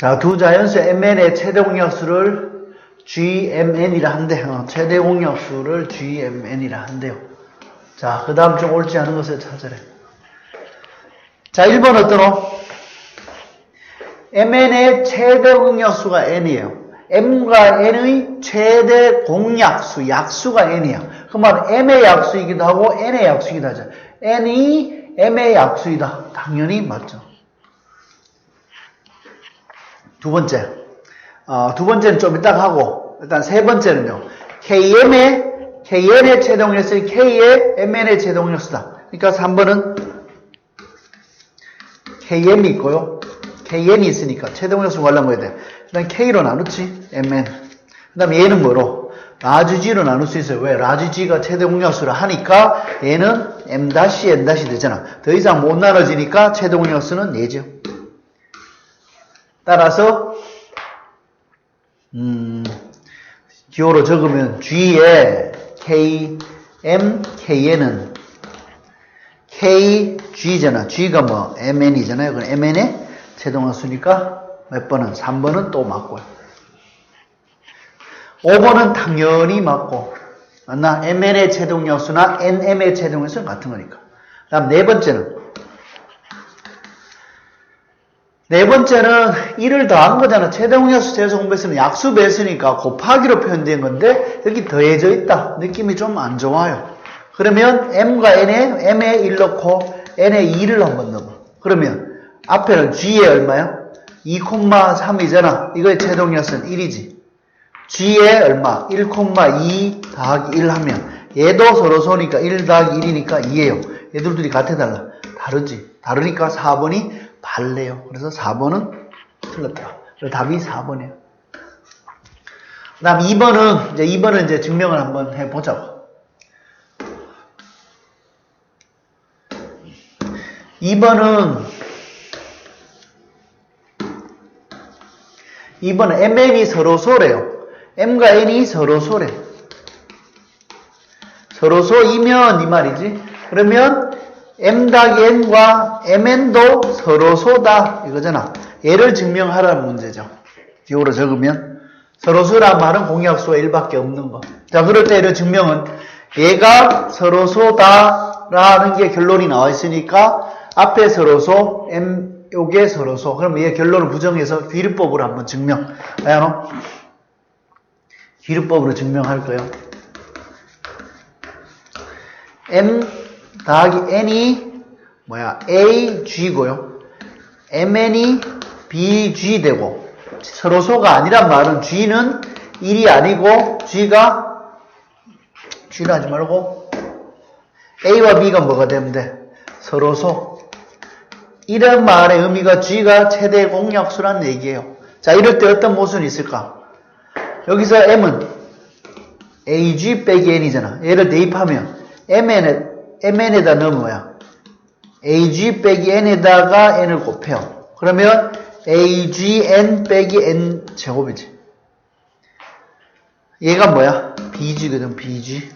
자, 두 자연수 mn의 최대 공약수를 gmn이라 한대요. 최대 공약수를 gmn이라 한대요. 자, 그 다음 좀 옳지 않은 것을 찾으래. 자, 1번 어떠노? mn의 최대 공약수가 n이에요. m과 n의 최대 공약수, 약수가 n이에요. 그 말은 m의 약수이기도 하고 n의 약수이기도 하죠. n이 m의 약수이다. 당연히 맞죠. 두 번째. 어, 두 번째는 좀 이따 하고, 일단 세 번째는요. KM의, KN의 최동력수, K의 MN의 최동력수다. 그러니까 3번은 KM이 있고요. KN이 있으니까 최동력수 관련 뭐야 돼? 일단 K로 나누지, MN. 그 다음에 얘는 뭐로? 라지 G로 나눌 수 있어요. 왜? 라지 G가 최대 공약수를 하니까 얘는 M-N- 되잖아. 더 이상 못 나눠지니까 최대 공약수는 얘죠. 따라서 음, 기호로 적으면 G에 K, M, K에는 K, G잖아. G가 뭐 MN이잖아요. 그럼 MN의 최동화수니까 몇 번은? 3번은 또 맞고요. 5번은 당연히 맞고 맞나? MN의 최동역수나 NM의 최동역수는 같은 거니까. 그 다음 네 번째는 네 번째는 1을 더한 거잖아. 최대 공약수 재수 공배수는 약수 배수니까 곱하기로 표현된 건데 여기 더해져 있다. 느낌이 좀 안 좋아요. 그러면 m과 n에 m에 1 넣고 n에 2를 한번 넣어. 그러면 앞에는 g에 얼마야? 2,3이잖아. 이거의 최동약수는 1이지. g에 얼마? 1,2 더하기 1 하면 얘도 서로 소니까 1 더하기 1이니까 2예요. 얘들 둘이 같아 달라. 다르지. 다르니까 4번이 발래요. 그래서 4번은 틀렸다. 그래서 답이 4번이에요. 그 다음 2번은, 이제 2번은 이제 증명을 한번 해보자고. 2번은, 2번은 MN이 서로 소래요. M과 N이 서로 소래. 서로 소이면 이 말이지. 그러면 M 닭 N과 MN도 서로 소다 이거잖아. 얘를 증명하라는 문제죠. 기호로 적으면 서로 소란 말은 공약수가 1밖에 없는 거. 자, 그럴 때 얘를 증명은 얘가 서로 소다라는 게 결론이 나와 있으니까 앞에 서로 소, M 요게 서로 소. 그럼 얘 결론을 부정해서 귀류법으로 한번 증명. 아야노? 귀류법으로 증명할 거예요. M 더하기 n이 뭐야 ag고요. mn이 bg 되고 서로 소가 아니란 말은 g는 1이 아니고 g가 g는 하지 말고 a와 b가 뭐가 되면 돼? 서로 소. 이런 말의 의미가 g가 최대 공약수란 얘기예요. 자 이럴 때 어떤 모순이 있을까? 여기서 m은 ag 빼기 n이잖아. 얘를 대입하면 mn에 mn에다 넣으면 뭐야? ag 빼기 n에다가 n을 곱해요. 그러면 agn 빼기 n 제곱이지. 얘가 뭐야? bg거든, bg.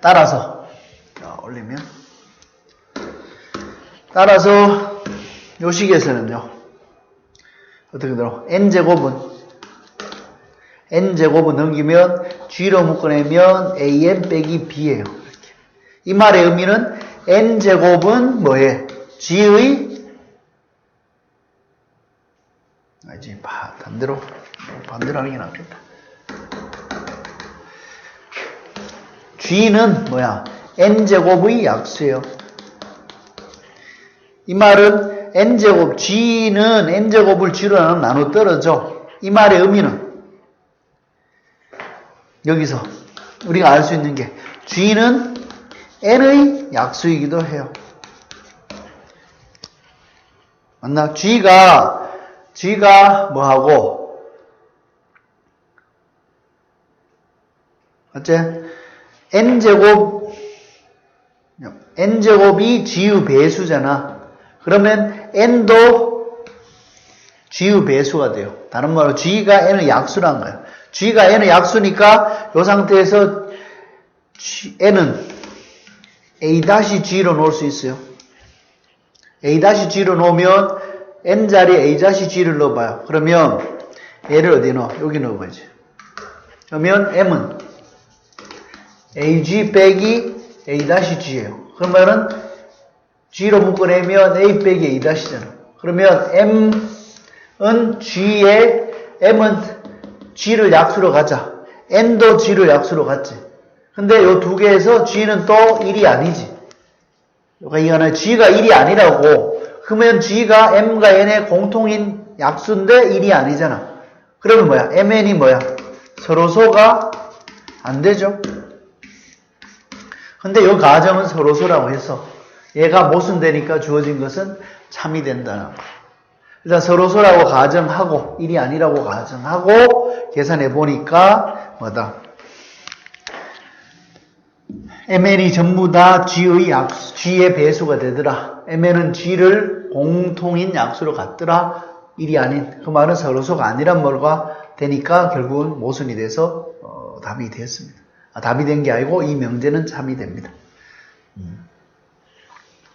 따라서 자, 올리면 따라서 요 식에서는요. 어떻게 들어? n제곱은 n제곱은 넘기면 g로 묶어내면 an 빼기 b예요. 이 말의 의미는 n제곱은 뭐해? g의 아지 반대로 반대로 하는 게 낫겠다. g는 뭐야? n제곱의 약수예요. 이 말은 n제곱 g는 n제곱을 g로 나눠 떨어져. 이 말의 의미는 여기서 우리가 알 수 있는 게 G는 N의 약수이기도 해요. 맞나? G가 G가 뭐하고 맞지? N제곱 N제곱이 G의 배수잖아. 그러면 N도 G의 배수가 돼요. 다른 말로 G가 N의 약수란 거예요. G가 N의 약수니까 이 상태에서 G, N은 A-G로 놓을 수 있어요. A-G로 놓으면 n 자리에 A-G를 넣어봐요. 그러면 얘를 어디 넣어? 여기 넣어봐야지. 그러면 m은 AG 빼기 A-G예요. 그러면은 G로 묶어내면 A 빼기 A-잖아. 그러면 M 은 G에 M은 G를 약수로 가자. N도 G를 약수로 갔지. 근데 요 두 개에서 G는 또 1이 아니지. 그러니까 이거는 G가 1이 아니라고. 그러면 G가 M과 N의 공통인 약수인데 1이 아니잖아. 그러면 뭐야? MN이 뭐야? 서로소가 안 되죠. 근데 이 가정은 서로소라고 해서 얘가 모순되니까 주어진 것은 참이 된다는 거. 일단 서로소라고 가정하고 1이 아니라고 가정하고 계산해 보니까 뭐다? MN이 전부 다 G의 약수, G의 배수가 되더라. MN은 G를 공통인 약수로 갖더라. 1이 아닌. 그 말은 서로소가 아니란 말과 되니까 결국은 모순이 돼서 어, 답이 되었습니다. 아, 답이 된 게 아니고 이 명제는 참이 됩니다. 음.